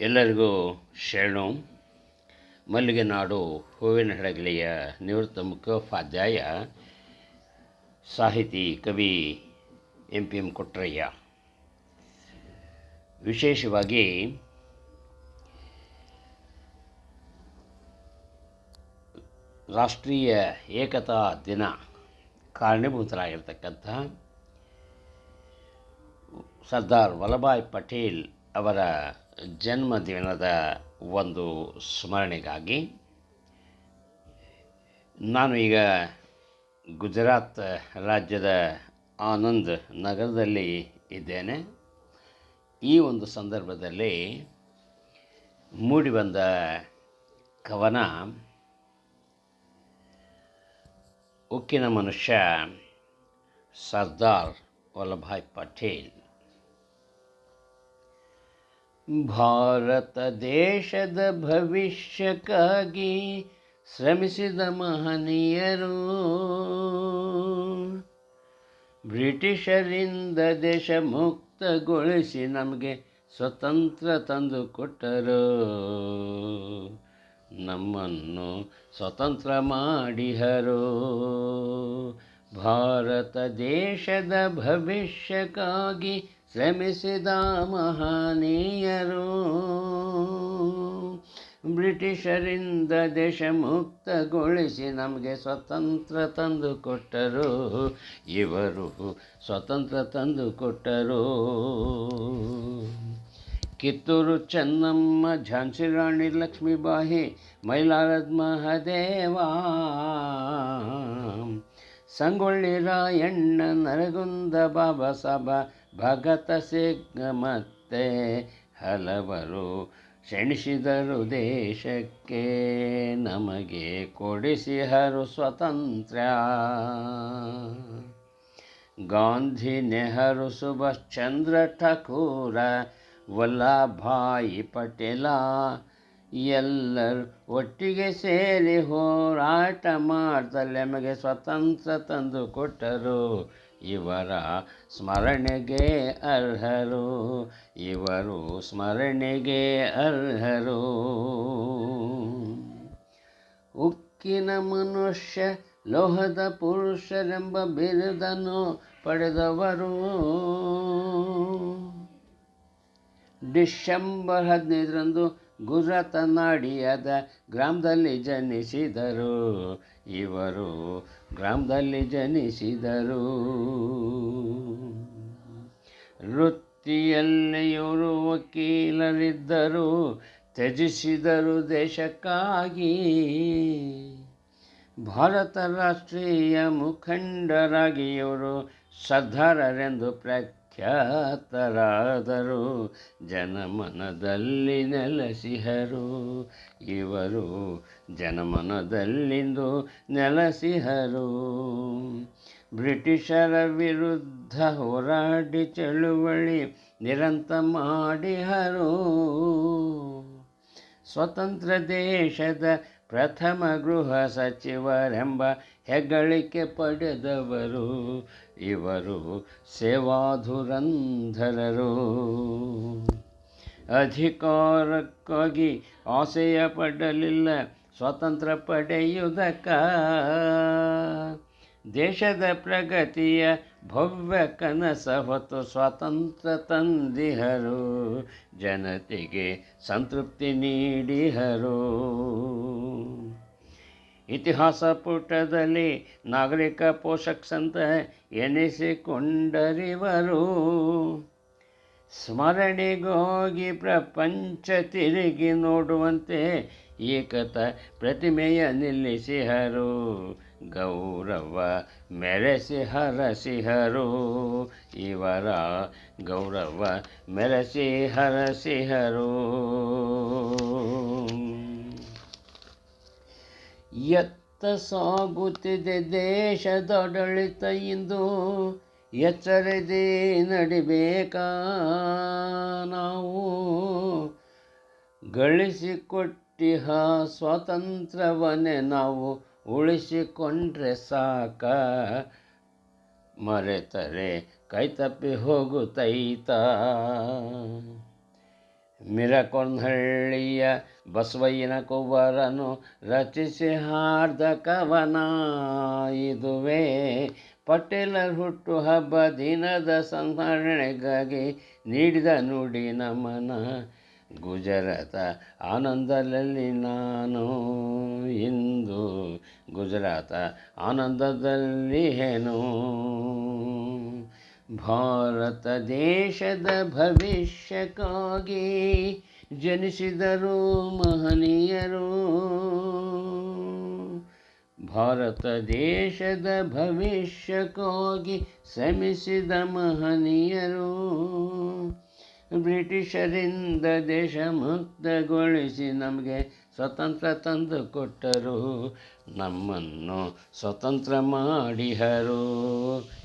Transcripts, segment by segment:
ಎಲ್ಲರಿಗೂ ಶರಣು. ಮಲ್ಲಿಗೆ ನಾಡು ಹೂವಿನ ಹಡಗಲಿಯ ನಿವೃತ್ತ ಮುಖ್ಯೋಪಾಧ್ಯಾಯ, ಸಾಹಿತಿ, ಕವಿ ಎಂ ಪಿ ಎಂ ಕೊಟ್ರಯ್ಯ. ವಿಶೇಷವಾಗಿ ರಾಷ್ಟ್ರೀಯ ಏಕತಾ ದಿನ ಕಾರಣೀಭೂತರಾಗಿರ್ತಕ್ಕಂಥ ಸರ್ದಾರ್ ವಲ್ಲಭಾಯ್ ಪಟೇಲ್ ಅವರ ಜನ್ಮದಿನದ ಒಂದು ಸ್ಮರಣೆಗಾಗಿ ನಾನು ಈಗ ಗುಜರಾತ್ ರಾಜ್ಯದ ಆನಂದ್ ನಗರದಲ್ಲಿ ಇದ್ದೇನೆ. ಈ ಒಂದು ಸಂದರ್ಭದಲ್ಲಿ ಮೂಡಿಬಂದ ಕವನ ಉಕ್ಕಿನ ಮನುಷ್ಯ ಸರ್ದಾರ್ ವಲ್ಲಭಾಯ್ ಪಟೇಲ್. ಭಾರತ ದೇಶದ ಭವಿಷ್ಯಕ್ಕಾಗಿ ಶ್ರಮಿಸಿದ ಮಹನೀಯರು. ಬ್ರಿಟಿಷರಿಂದ ದೇಶ ಮುಕ್ತಗೊಳಿಸಿ ನಮಗೆ ಸ್ವತಂತ್ರ ತಂದು ಕೊಟ್ಟರು ನಮ್ಮನ್ನು ಸ್ವತಂತ್ರ ಮಾಡಿಹರು ಭಾರತ ದೇಶದ ಭವಿಷ್ಯಕ್ಕಾಗಿ ಶ್ರಮಿಸಿದ ಮಹನೀಯರು, ಬ್ರಿಟಿಷರಿಂದ ದೇಶ ಮುಕ್ತಗೊಳಿಸಿ ನಮಗೆ ಸ್ವತಂತ್ರ ತಂದು ಕೊಟ್ಟರು ಇವರು ಸ್ವತಂತ್ರ ತಂದು ಕೊಟ್ಟರು ಕಿತ್ತೂರು ಚೆನ್ನಮ್ಮ, ಝಾನ್ಸಿ ರಾಣಿ ಲಕ್ಷ್ಮೀಬಾಯಿ, ಮೈಲಾರದ್ ಮಹದೇವ. ಸಂಗೊಳ್ಳಿ ರಾಯಣ್ಣ ನರಗುಂದ ಬಾಬಾ ಸಾಬ, ಭಗತ ಮತ್ತೆ ಹಲವರು ಕ್ಷಣಿಸಿದರು ದೇಶಕ್ಕೆ. ನಮಗೆ ಕೊಡಿಸಿ ಹರು ಸ್ವತಂತ್ರ. ಗಾಂಧಿ ನೆಹರು, ಸುಭಾಷ್ ಚಂದ್ರ ಠಾಕೂರ ವಲ್ಲಭಾಯಿ ಪಟೇಲ ಎಲ್ಲರೂ ಒಟ್ಟಿಗೆ ಸೇರಿ ಹೋರಾಟ ಮಾಡ್ತಲೇ ನಮಗೆ ಸ್ವತಂತ್ರ ತಂದು ಕೊಟ್ಟರು. ಇವರ ಸ್ಮರಣೆಗೆ ಅರ್ಹರು. ಇವರು ಸ್ಮರಣೆಗೆ ಅರ್ಹರು. ಉಕ್ಕಿನ ಮನುಷ್ಯ, ಲೋಹದ ಪುರುಷರೆಂಬ ಬಿರುದನ್ನು ಪಡೆದವರು. ಡಿಸೆಂಬರ್ ಹದಿನೈದರಂದು ಗುಜರಾತ್ ನಾಡಿಯಾದ ಗ್ರಾಮದಲ್ಲಿ ಜನಿಸಿದರು. ಇವರು ಗ್ರಾಮದಲ್ಲಿ ಜನಿಸಿದರು. ವೃತ್ತಿಯಲ್ಲಿ ಇವರು ವಕೀಲರಿದ್ದರು, ತ್ಯಜಿಸಿದರು ದೇಶಕ್ಕಾಗಿ. ಭಾರತ ರಾಷ್ಟ್ರೀಯ ಮುಖಂಡರಾಗಿ ಇವರು ಸರ್ದಾರರೆಂದು ಪ್ರಖ್ಯಾತರಾದರು ಜನಮನದಲ್ಲಿ ನೆಲೆಸಿಹರು. ಇವರು ಜನಮನದಲ್ಲಿಂದು ನೆಲೆಸಿಹರು. ಬ್ರಿಟಿಷರ ವಿರುದ್ಧ ಹೋರಾಡಿ ಚಳುವಳಿ ನಿರಂತ ಮಾಡಿಹರು. ಸ್ವತಂತ್ರ ದೇಶದ ಪ್ರಥಮ ಗೃಹ ಸಚಿವರೆಂಬ ಹೆಗ್ಗಳಿಕೆ ಪಡೆದವರು ಇವರು ಸೇವಾಧುರಂಧರರು. ಅಧಿಕಾರಕ್ಕಾಗಿ ಆಸೆಯ ಪಡಲಿಲ್ಲ ಸ್ವಾತಂತ್ರ್ಯ ಪಡೆಯುವುದಕ್ಕ. ದೇಶದ ಪ್ರಗತಿಯ ಭವ್ಯ ಕನಸ ಹೊತ್ತು ಸ್ವಾತಂತ್ರ್ಯ ತಂದಿಹರು, ಜನತೆಗೆ ಸಂತೃಪ್ತಿ ನೀಡಿಹರು. ಇತಿಹಾಸ ಪುಟದಲ್ಲಿ ನಾಗರಿಕ ಪೋಷಕ್ಸಂತ ಎನಿಸಿಕೊಂಡರಿವರು. ಸ್ಮರಣೆಗೋಗಿ ಪ್ರಪಂಚ ತಿರುಗಿ ನೋಡುವಂತೆ ಏಕತ ಪ್ರತಿಮೆಯ ನಿಲ್ಲಿಸಿಹರು, ಗೌರವ ಮೆರೆಸಿ ಹರಸಿಹರು. ಇವರ ಗೌರವ ಮೆರೆಸಿ ಹರಸಿಹರು. ಎತ್ತ ಸಾಗುತ್ತಿದೆ ದೇಶದೊಡಳಿತ ಇಂದು, ಎಚ್ಚರದೆ ನಡಿಬೇಕಾ? ನಾವು ಗಳಿಸಿಕೊಟ್ಟಿಹ ಸ್ವಾತಂತ್ರ್ಯವನ್ನೇ ನಾವು ಉಳಿಸಿಕೊಂಡ್ರೆ ಸಾಕ. ಮರೆತರೆ ಕೈತಪ್ಪಿ ಹೋಗುತ್ತೈತ ಮಿರಕೊಂಡಹಳ್ಳಿಯ ಬಸವಯ್ಯನ ಕುವರನು ರಚಿಸಿ ಹಾರ್ದ ಕವನ ಇದುವೇ ಪಟೇಲರ್ ಹುಟ್ಟು ಹಬ್ಬ ದಿನದ ಸಂಸ್ಮರಣೆಗಾಗಿ ನೀಡಿದ ನುಡಿ ನಮನ ಗುಜರಾತ. ಆನಂದದಲ್ಲಿ ನಾನು ಇಂದು ಗುಜರಾತ. ಆನಂದದಲ್ಲಿ ಏನು? ಭಾರತ ದೇಶದ ಭವಿಷ್ಯಕ್ಕಾಗಿ ಜನಿಸಿದರು ಮಹನೀಯರು. ಭಾರತ ದೇಶದ ಭವಿಷ್ಯಕ್ಕಾಗಿ ಶ್ರಮಿಸಿದ ಮಹನೀಯರು. ಬ್ರಿಟಿಷರಿಂದ ದೇಶ ಮುಕ್ತಗೊಳಿಸಿ ನಮಗೆ ಸ್ವತಂತ್ರ ತಂದು ಕೊಟ್ಟರು. ನಮ್ಮನ್ನು ಸ್ವತಂತ್ರ ಮಾಡಿಹರು.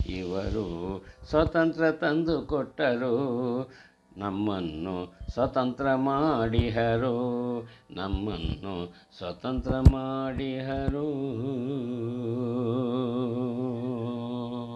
ಇವರು ಸ್ವತಂತ್ರ ತಂದು ಕೊಟ್ಟರು. ನಮ್ಮನ್ನು ಸ್ವತಂತ್ರ ಮಾಡಿಹರು. ನಮ್ಮನ್ನು ಸ್ವತಂತ್ರ ಮಾಡಿಹರು.